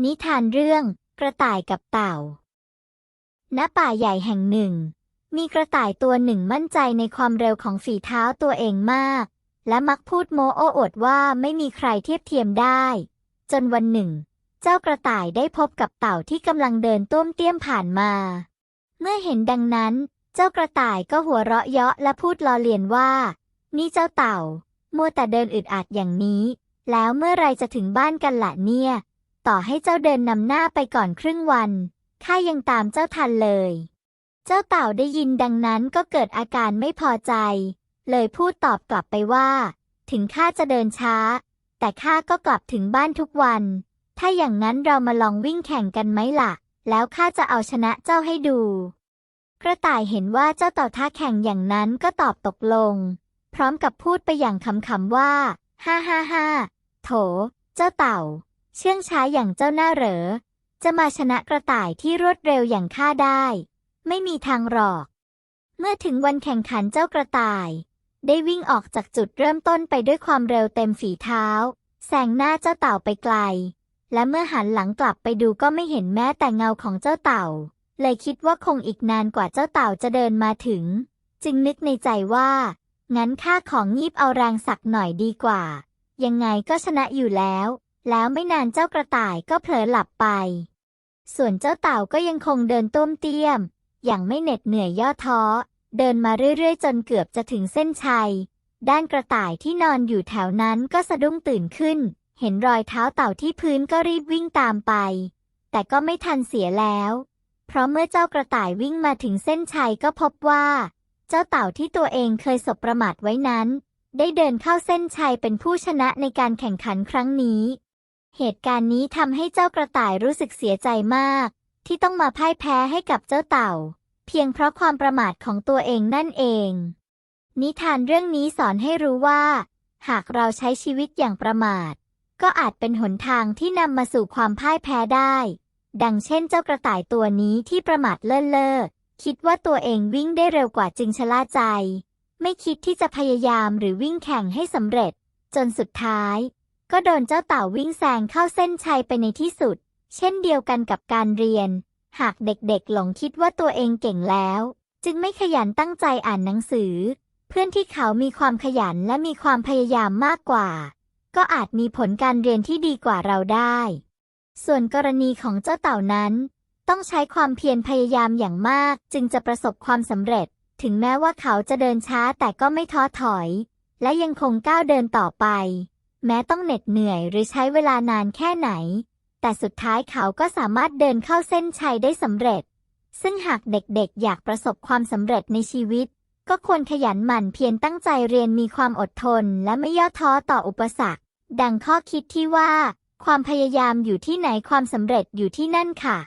นิทานเรื่องกระต่ายกับเต่า ณ ป่าใหญ่แห่งหนึ่ง มีกระต่ายตัวหนึ่งมั่นใจในความเร็วของฝีเท้าตัวเองมาก และมักพูดโม้โอ้อวดว่าไม่มีใครเทียบเทียมได้ จนวันหนึ่ง เจ้ากระต่ายได้พบกับเต่าที่กำลังเดินต้มเตี้ยมผ่านมา เมื่อเห็นดังนั้น เจ้ากระต่ายก็หัวเราะเยาะและพูดล้อเลียนว่า นี่เจ้าเต่า มัวแต่เดินอึดอัดอย่างนี้ แล้วเมื่อไรจะถึงบ้านกันล่ะเนี่ย ต่อให้เจ้าเดินนำหน้าไปก่อนครึ่งวัน ข้ายังตามเจ้าทันเลย เจ้าเต่าได้ยินดังนั้นก็เกิดอาการไม่พอใจ เลยพูดตอบกลับไปว่า ถึงข้าจะเดินช้า แต่ข้าก็กลับถึงบ้านทุกวัน ถ้าอย่างนั้นเรามาลองวิ่งแข่งกันไหมล่ะ แล้วข้าจะเอาชนะเจ้าให้ดู กระต่ายเห็นว่าเจ้าเต่าท้าแข่งอย่างนั้นก็ตอบตกลง พร้อมกับพูดไปอย่างขำๆว่า ฮ่าฮ่าฮ่าโถ เจ้าเต่า เชื่องช้าอย่างเจ้าหน้าเหรอ จะมาชนะกระต่ายที่รวดเร็วอย่างข้าได้ ไม่มีทางหรอก เมื่อถึงวันแข่งขันเจ้ากระต่าย ได้วิ่งออกจากจุดเริ่มต้นไปด้วยความเร็วเต็มฝีเท้าแซงหน้าเจ้าเต่าไปไกล และเมื่อหันหลังกลับไปดูก็ไม่เห็นแม้แต่เงาของเจ้าเต่า เลยคิดว่าคงอีกนานกว่าเจ้าเต่าจะเดินมาถึง จึงนึกในใจว่า งั้นข้าของงีบเอาแรงสักหน่อยดีกว่า ยังไงก็ชนะอยู่แล้ว แล้วไม่นานเจ้ากระต่ายก็เผลอหลับไป ส่วนเจ้าเต่าก็ยังคงเดินต้มเตี้ยม อย่างไม่เหน็ดเหนื่อยย่อท้อ เดินมาเรื่อยๆ จนเกือบจะถึงเส้นชัย ด้านกระต่ายที่นอนอยู่แถวนั้นก็สะดุ้งตื่นขึ้น เห็นรอยเท้าเต่าที่พื้นก็รีบวิ่งตามไป แต่ก็ไม่ทันเสียแล้ว เพราะเมื่อเจ้ากระต่ายวิ่งมาถึงเส้นชัยก็พบว่า เจ้าเต่าที่ตัวเองเคยสบประมาทไว้นั้น ได้เดินเข้าเส้นชัยเป็นผู้ชนะในการแข่งขันครั้งนี้ เหตุการณ์นี้ทำให้เจ้ากระต่ายรู้สึกเสียใจมาก ที่ต้องมาพ่ายแพ้ให้กับเจ้าเต่า เพียงเพราะความประมาทของตัวเองนั่นเอง นิทานเรื่องนี้สอนให้รู้ว่า หากเราใช้ชีวิตอย่างประมาท ก็อาจเป็นหนทางที่นำมาสู่ความพ่ายแพ้ได้ ดังเช่นเจ้ากระต่ายตัวนี้ที่ประมาทเลินเล่อคิดว่าตัวเองวิ่งได้เร็วกว่าจึงชะล่าใจ ไม่คิดที่จะพยายามหรือวิ่งแข่งให้สำเร็จ จนสุดท้าย ก็โดนเจ้าเต่าวิ่งแซงเข้าเส้นชัยไปในที่สุด เช่นเดียวกันกับการเรียน หากเด็กๆหลงคิดว่าตัวเองเก่งแล้ว จึงไม่ขยันตั้งใจอ่านหนังสือ เพื่อนที่เขามีความขยันและมีความพยายามมากกว่า ก็อาจมีผลการเรียนที่ดีกว่าเราได้ ส่วนกรณีของเจ้าเต่านั้น ต้องใช้ความเพียรพยายามอย่างมากจึงจะประสบความสำเร็จ ถึงแม้ว่าเขาจะเดินช้าแต่ก็ไม่ท้อถอย และยังคงก้าวเดินต่อไป แม้ต้องเหน็ดเหนื่อยหรือใช้เวลานานแค่ไหน แต่สุดท้ายเขาก็สามารถเดินเข้าเส้นชัยได้สำเร็จ ซึ่งหากเด็กๆ อยากประสบความสำเร็จในชีวิต ก็ควรขยันหมั่นเพียรตั้งใจเรียนมีความอดทน และไม่ย่อท้อต่ออุปสรรค ดังข้อคิดที่ว่า ความพยายามอยู่ที่ไหนความสำเร็จอยู่ที่นั่นค่ะ